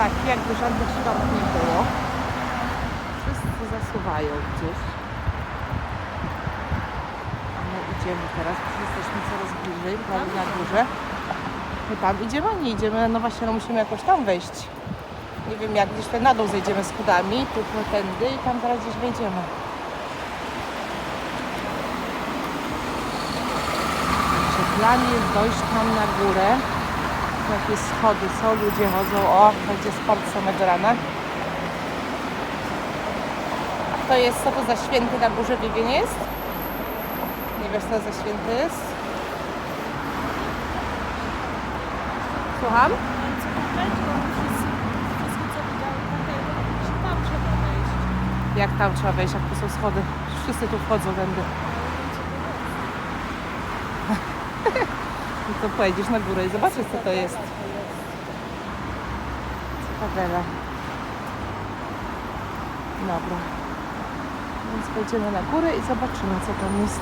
taki, jakby żadnych świąt nie było. Wszyscy zasuwają gdzieś. A my idziemy teraz, już jesteśmy coraz bliżej, prawie na górze. My tam idziemy, nie idziemy, no właśnie, no musimy jakoś tam wejść. Nie wiem jak, gdzieś tutaj na dół zejdziemy schodami, tu tędy i tam zaraz gdzieś wejdziemy. Plan jest dojść tam na górę. Tu Jakieś schody są, ludzie chodzą. O, będzie sport samego rana. To jest, co to za święty na górze Wigien jest? Nie wiesz, co to za święty jest? Słucham? Jak tam trzeba wejść, jak tu są schody? Wszyscy tu wchodzą tędy. To pojedziesz na górę i zobaczysz, co to jest. Ciekawela. Dobra. Więc pojedziemy na górę i zobaczymy, co tam jest.